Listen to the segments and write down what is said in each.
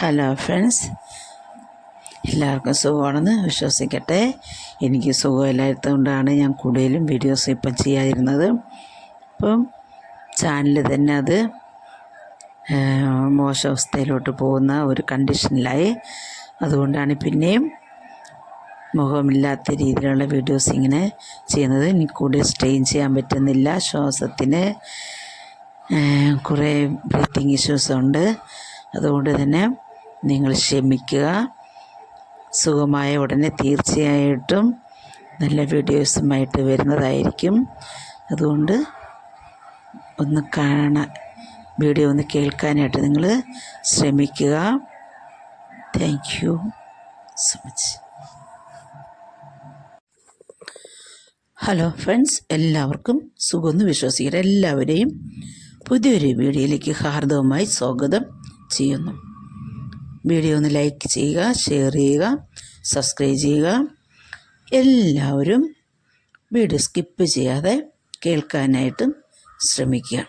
Hello friends എല്ലാവർക്കും സുഖമാണെന്ന് വിശ്വസിക്കട്ടെ. എനിക്ക് സുഖമില്ലാത്തതുകൊണ്ടാണ് ഞാൻ കൂടുതലും വീഡിയോസ് ഇപ്പം ചെയ്യാതിരുന്നത്. അപ്പം ചാനൽ തന്നെ അത് ആ, മോശം അവസ്ഥയിലോട്ട് പോകുന്ന ഒരു കണ്ടീഷനിലായി അതുകൊണ്ടാണ് പിന്നെയും മുഖമില്ലാത്ത രീതിയിലുള്ള വീഡിയോസ് ഇങ്ങനെ ചെയ്യുന്നത്. എനിക്ക് കൂടുതൽ സ്ട്രെയിൻ ചെയ്യാൻ പറ്റുന്നില്ല. ശ്വാസത്തിന് കുറേ ബ്രീത്തിങ് ഇഷ്യൂസ് ഉണ്ട്. അതുകൊണ്ട് തന്നെ നിങ്ങൾ ക്ഷമിക്കുക. സുഖമായ ഉടനെ തീർച്ചയായിട്ടും നല്ല വീഡിയോസുമായിട്ട് വരുന്നതായിരിക്കും. അതുകൊണ്ട് ഒന്ന് കാണാൻ വീഡിയോ ഒന്ന് കേൾക്കാനായിട്ട് നിങ്ങൾ ശ്രമിക്കുക. Thank you so much hello friends എല്ലാവർക്കും സുഖമെന്ന് വിശ്വസിക്കുന്ന എല്ലാവരെയും പുതിയൊരു വീഡിയോയിലേക്ക് ഹാർദവമായി സ്വാഗതം ചെയ്യുന്നു. വീഡിയോ ഒന്ന് ലൈക്ക് ചെയ്യുക ഷെയർ ചെയ്യുക സബ്സ്ക്രൈബ് ചെയ്യുക. എല്ലാവരും വീഡിയോ സ്കിപ്പ് ചെയ്യാതെ കേൾക്കാനായിട്ട് ശ്രമിക്കുക.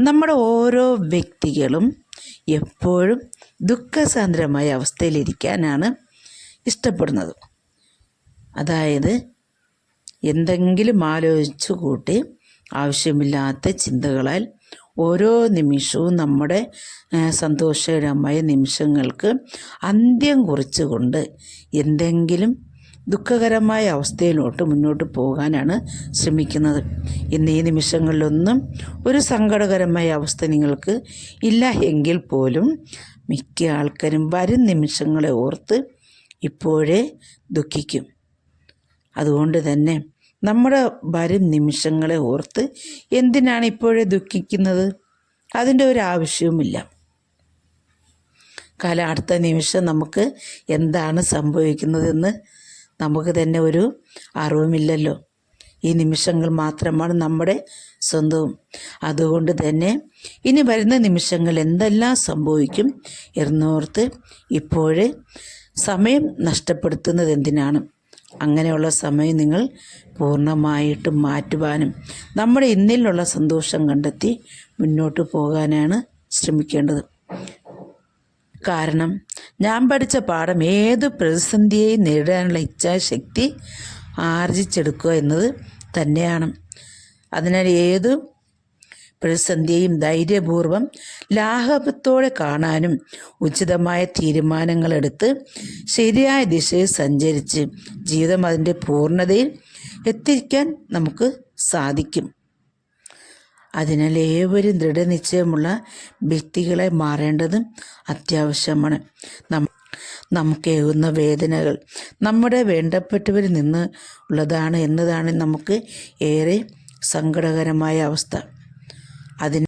നമ്മുടെ ഓരോ വ്യക്തികളും എപ്പോഴും ദുഃഖസാന്ദ്രമായ അവസ്ഥയിലിരിക്കാനാണ് ഇഷ്ടപ്പെടുന്നത്. അതായത് എന്തെങ്കിലും ആലോചിച്ചു കൂട്ടി ആവശ്യമില്ലാത്ത ചിന്തകളാൽ ഓരോ നിമിഷവും നമ്മുടെ സന്തോഷകരമായ നിമിഷങ്ങൾക്ക് അന്ത്യം കുറിച്ചുകൊണ്ട് എന്തെങ്കിലും ദുഃഖകരമായ അവസ്ഥയിലോട്ട് മുന്നോട്ട് പോകാനാണ് ശ്രമിക്കുന്നത്. ഇന്ന് ഈ നിമിഷങ്ങളിലൊന്നും ഒരു സങ്കടകരമായ അവസ്ഥ നിങ്ങൾക്ക് ഇല്ല എങ്കിൽ പോലും മിക്ക ആൾക്കാരും വരും നിമിഷങ്ങളെ ഓർത്ത് ഇപ്പോഴേ ദുഃഖിക്കും. അതുകൊണ്ട് തന്നെ നമ്മുടെ വരും നിമിഷങ്ങളെ ഓർത്ത് എന്തിനാണ് ഇപ്പോഴേ ദുഃഖിക്കുന്നത്? അതിന്റെ ഒരു ആവശ്യവുമില്ല. കാലം അടുത്ത നിമിഷം നമുക്ക് എന്താണ് സംഭവിക്കുന്നതെന്ന് നമുക്ക് തന്നെ ഒരു അറിവുമില്ലല്ലോ. ഈ നിമിഷങ്ങൾ മാത്രമാണ് നമ്മുടെ സ്വന്തവും. അതുകൊണ്ട് തന്നെ ഇനി വരുന്ന നിമിഷങ്ങൾ എന്തെല്ലാം സംഭവിക്കും എന്നോർത്ത് ഇപ്പോഴേ സമയം നഷ്ടപ്പെടുത്തുന്നത് എന്തിനാണ്? അങ്ങനെയുള്ള സമയം നിങ്ങൾ പൂർണമായിട്ട് മാറ്റുവാനും നമ്മുടെ ഇന്നിലുള്ള സന്തോഷം കണ്ടെത്തി മുന്നോട്ട് പോകാനാണ് ശ്രമിക്കേണ്ടത്. കാരണം ഞാൻ പഠിച്ച പാഠം ഏത് പ്രതിസന്ധിയെയും നേരിടാനുള്ള ഇച്ഛാശക്തി ആർജിച്ചെടുക്കുക എന്നത് തന്നെയാണ്. അതിനാൽ ഏത് പ്രതിസന്ധിയെയും ധൈര്യപൂർവം ലാഘവത്തോടെ കാണാനും ഉചിതമായ തീരുമാനങ്ങളെടുത്ത് ശരിയായ ദിശയിൽ സഞ്ചരിച്ച് ജീവിതം അതിന്റെ പൂർണതയിൽ എത്തിക്കാൻ നമുക്ക് സാധിക്കും. അതിനാൽ ഏവരും ദൃഢനിശ്ചയമുള്ള വ്യക്തികളെ മാറേണ്ടതും അത്യാവശ്യമാണ്. നമുക്ക് നമുക്കേകുന്ന വേദനകൾ നമ്മുടെ വേണ്ടപ്പെട്ടവരിൽ നിന്ന് ഉള്ളതാണ് എന്നതാണ് നമുക്ക് ഏറെ സങ്കടകരമായ അവസ്ഥ. അതിന്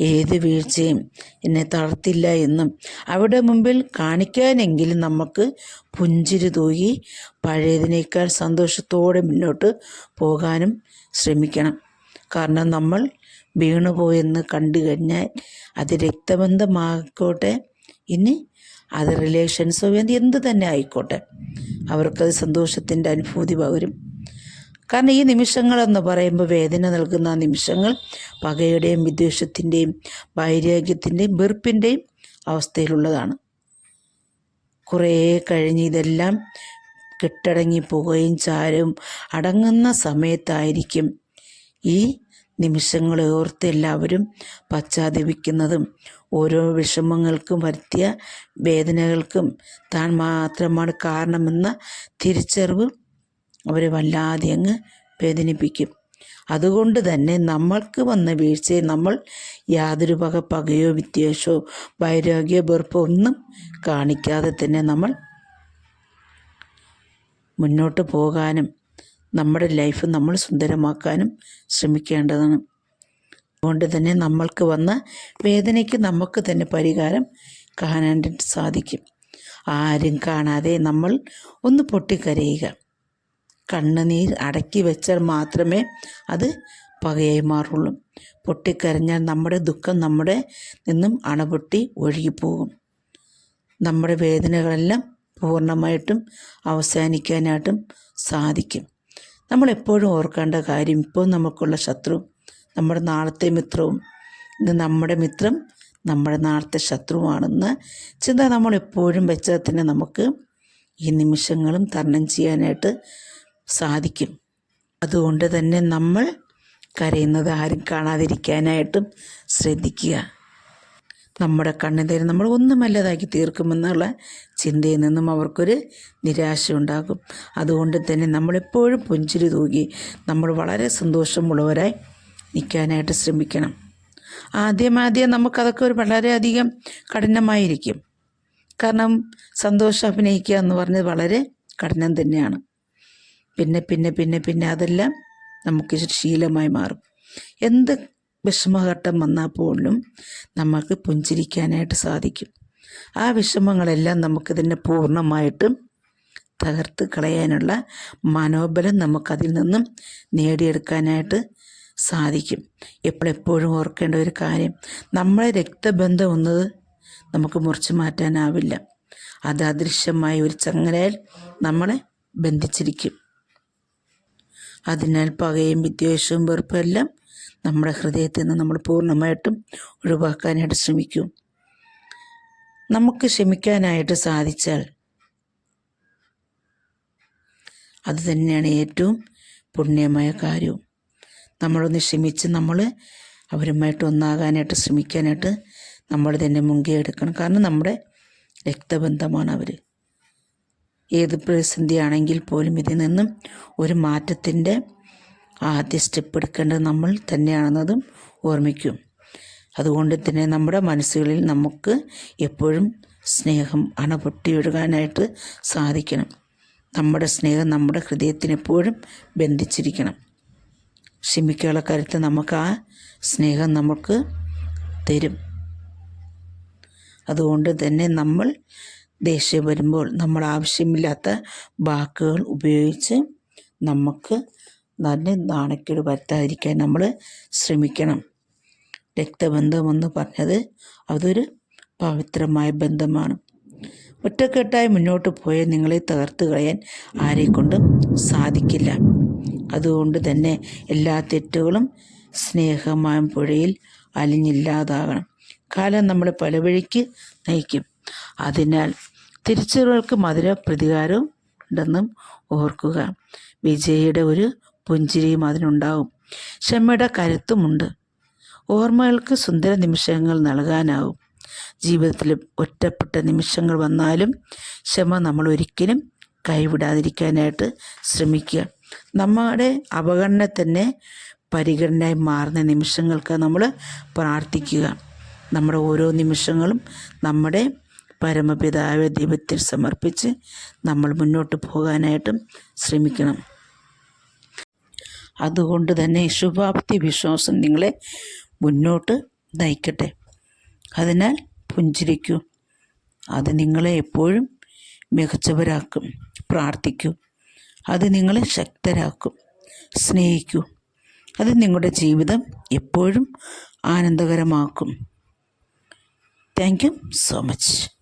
ഏത് വീഴ്ചയും എന്നെ തളർത്തില്ല എന്നും അവിടെ മുമ്പിൽ കാണിക്കാനെങ്കിലും നമുക്ക് പുഞ്ചിരി തൂകി പഴയതിനേക്കാൾ സന്തോഷത്തോടെ മുന്നോട്ട് പോകാനും ശ്രമിക്കണം. കാരണം നമ്മൾ വീണുപോയെന്ന് കണ്ടു കഴിഞ്ഞാൽ അത് രക്തബന്ധമായിക്കോട്ടെ ഇനി അത് റിലേഷൻസോ എന്ത് എന്ത് തന്നെ ആയിക്കോട്ടെ. അവർക്കത് സന്തോഷത്തിന്റെ അനുഭൂതി പകരും. കാരണം ഈ നിമിഷങ്ങൾ എന്ന് പറയുമ്പോൾ വേദന നൽകുന്ന നിമിഷങ്ങൾ പകയുടെയും വിദ്വേഷത്തിന്റെയും വൈരാഗ്യത്തിന്റെയും വെറുപ്പിന്റെയും അവസ്ഥയിലുള്ളതാണ്. കുറേ കഴിഞ്ഞ് ഇതെല്ലാം കെട്ടടങ്ങി പുകയും ചാരവും അടങ്ങുന്ന സമയത്തായിരിക്കും ഈ നിമിഷങ്ങളെ ഓർത്ത് എല്ലാവരും പശ്ചാത്തപിക്കുന്നതും ഓരോ വിഷമങ്ങൾക്കും വരുത്തിയ വേദനകൾക്കും താൻ മാത്രമാണ് കാരണമെന്ന തിരിച്ചറിവ് അവരെ വല്ലാതെ അങ്ങ് വേദനിപ്പിക്കും. അതുകൊണ്ട് തന്നെ നമ്മൾക്ക് വന്ന വീഴ്ചയെ നമ്മൾ യാതൊരു വക പകയോ വിദ്വേഷമോ വൈരാഗ്യോ വെറുപ്പോ ഒന്നും കാണിക്കാതെ തന്നെ നമ്മൾ മുന്നോട്ട് പോകാനും നമ്മുടെ ലൈഫ് നമ്മൾ സുന്ദരമാക്കാനും ശ്രമിക്കേണ്ടതാണ്. അതുകൊണ്ട് തന്നെ നമ്മൾക്ക് വന്ന വേദനയ്ക്ക് നമുക്ക് തന്നെ പരിഹാരം കാണാൻ സാധിക്കും. ആരും കാണാതെ നമ്മൾ ഒന്ന് പൊട്ടിക്കരയുക. കണ്ണുനീർ അടക്കി വെച്ചാൽ മാത്രമേ അത് പകയായി മാറുള്ളൂ. പൊട്ടിക്കരഞ്ഞാൽ നമ്മുടെ ദുഃഖം നമ്മുടെ നിന്നും അണപൊട്ടി ഒഴുകിപ്പോകും. നമ്മുടെ വേദനകളെല്ലാം പൂർണമായിട്ടും അവസാനിക്കാനായിട്ടും സാധിക്കും. നമ്മളെപ്പോഴും ഓർക്കേണ്ട കാര്യം ഇപ്പോൾ നമുക്കുള്ള ശത്രു നമ്മുടെ നാളത്തെ മിത്രവും ഇന്ന് നമ്മുടെ മിത്രം നമ്മുടെ നാളത്തെ ശത്രുവാണെന്ന ചിന്ത നമ്മളെപ്പോഴും വെച്ചാൽ തന്നെ നമുക്ക് ഈ നിമിഷങ്ങളും തരണം ചെയ്യാനായിട്ട് സാധിക്കും. അതുകൊണ്ട് തന്നെ നമ്മൾ കരയുന്നത് ആരും കാണാതിരിക്കാനായിട്ടും ശ്രദ്ധിക്കുക. നമ്മുടെ കണ്ണിതേര് നമ്മൾ ഒന്നും ഒന്നുമല്ലതാക്കി തീർക്കുമെന്നുള്ള ചിന്തയിൽ നിന്നും അവർക്കൊരു നിരാശ ഉണ്ടാകും. അതുകൊണ്ട് തന്നെ നമ്മളെപ്പോഴും പുഞ്ചിരി തൂകി നമ്മൾ വളരെ സന്തോഷമുള്ളവരായി നിൽക്കാനായിട്ട് ശ്രമിക്കണം. ആദ്യമാദ്യം നമുക്കതൊക്കെ ഒരു വളരെയധികം കഠിനമായിരിക്കും. കാരണം സന്തോഷം അഭിനയിക്കുക എന്ന് പറഞ്ഞത് വളരെ കഠിനം തന്നെയാണ്. പിന്നെ പിന്നെ പിന്നെ പിന്നെ അതെല്ലാം നമുക്ക് ശീലമായി മാറും. എന്ത് വിഷമഘട്ടം വന്നാൽ പോലും നമുക്ക് പുഞ്ചിരിക്കാനായിട്ട് സാധിക്കും. ആ വിഷമങ്ങളെല്ലാം നമുക്കിതിനെ പൂർണമായിട്ടും തകർത്ത് കളയാനുള്ള മനോബലം നമുക്കതിൽ നിന്നും നേടിയെടുക്കാനായിട്ട് സാധിക്കും. എപ്പോഴെപ്പോഴും ഓർക്കേണ്ട ഒരു കാര്യം നമ്മളെ രക്തബന്ധം ഒന്നത് നമുക്ക് മുറിച്ചു മാറ്റാനാവില്ല. അത് അദൃശ്യമായ ഒരു ചങ്ങലയിൽ നമ്മളെ ബന്ധിച്ചിരിക്കും. അതിനാൽ പകയും വിദ്വേഷവും വെറുപ്പും എല്ലാം നമ്മുടെ ഹൃദയത്തിൽ നിന്ന് നമ്മൾ പൂർണമായിട്ടും ഒഴിവാക്കാനായിട്ട് ശ്രമിക്കും. നമുക്ക് ക്ഷമിക്കാനായിട്ട് സാധിച്ചാൽ അത് തന്നെയാണ് ഏറ്റവും പുണ്യമായ കാര്യവും നമ്മളൊന്ന് ക്ഷമിച്ച് നമ്മൾ അവരുമായിട്ട് ഒന്നാകാനായിട്ട് ശ്രമിക്കാനായിട്ട് നമ്മൾ തന്നെ മുൻകൈ എടുക്കണം. കാരണം നമ്മുടെ രക്തബന്ധമാണ് അവർ ഏത് പ്രതിസന്ധി ആണെങ്കിൽ പോലും ഇതിൽ നിന്നും ഒരു മാറ്റത്തിന്റെ ആദ്യ സ്റ്റെപ്പ് എടുക്കേണ്ടത് നമ്മൾ തന്നെയാണെന്നതും ഓർമ്മിക്കും. അതുകൊണ്ട് തന്നെ നമ്മുടെ മനസ്സുകളിൽ നമുക്ക് എപ്പോഴും സ്നേഹം അണപൊട്ടിയിടുവാനായിട്ട് സാധിക്കണം. നമ്മുടെ സ്നേഹം നമ്മുടെ ഹൃദയത്തിന് എപ്പോഴും ബന്ധിച്ചിരിക്കണം. ക്ഷമിക്കാനുള്ള കരുത്ത് നമുക്ക് ആ സ്നേഹം നമുക്ക് തരും. അതുകൊണ്ട് തന്നെ നമ്മൾ ദേഷ്യം വരുമ്പോൾ നമ്മൾ ആവശ്യമില്ലാത്ത വാക്കുകൾ ഉപയോഗിച്ച് നമുക്ക് നല്ല നാണക്കേട് വരുത്താതിരിക്കാൻ നമ്മൾ ശ്രമിക്കണം. രക്തബന്ധമെന്ന് പറഞ്ഞത് അതൊരു പവിത്രമായ ബന്ധമാണ്. ഒറ്റക്കെട്ടായി മുന്നോട്ട് പോയ നിങ്ങളെ തകർത്ത് കളയാൻ ആരെക്കൊണ്ടും സാധിക്കില്ല. അതുകൊണ്ട് തന്നെ എല്ലാ തെറ്റുകളും സ്നേഹമായ പുഴയിൽ അലിഞ്ഞില്ലാതാകണം. കാലം നമ്മളെ പല വഴിക്ക് നയിക്കും. അതിനാൽ തിരിച്ചറിവുകൾക്ക് മധുര പ്രതികാരം ഉണ്ടെന്നും ഓർക്കുക. വിജയയുടെ ഒരു പുഞ്ചിരിയും അതിനുണ്ടാവും. ക്ഷമയുടെ കരുത്തുമുണ്ട്. ഓർമ്മകൾക്ക് സുന്ദര നിമിഷങ്ങൾ നൽകാനാവും. ജീവിതത്തിൽ ഒറ്റപ്പെട്ട നിമിഷങ്ങൾ വന്നാലും ക്ഷമ നമ്മൾ ഒരിക്കലും കൈവിടാതിരിക്കാനായിട്ട് ശ്രമിക്കുക. നമ്മുടെ അവഗണന തന്നെ പരിഗണനയായി മാറുന്ന നിമിഷങ്ങൾക്ക് നമ്മൾ പ്രാർത്ഥിക്കുക. നമ്മുടെ ഓരോ നിമിഷങ്ങളും നമ്മുടെ പരമപിതാവ് ദൈവത്തിൽ സമർപ്പിച്ച് നമ്മൾ മുന്നോട്ട് പോകാനായിട്ടും ശ്രമിക്കണം. അതുകൊണ്ട് തന്നെ ശുഭാപ്തി വിശ്വാസം നിങ്ങളെ മുന്നോട്ട് നയിക്കട്ടെ. അതിനാൽ പുഞ്ചിരിക്കൂ. അത് നിങ്ങളെ എപ്പോഴും മികച്ചവരാക്കും. പ്രാർത്ഥിക്കൂ. അത് നിങ്ങളെ ശക്തരാക്കും. സ്നേഹിക്കൂ. അത് നിങ്ങളുടെ ജീവിതം എപ്പോഴും ആനന്ദകരമാക്കും. Thank you so much.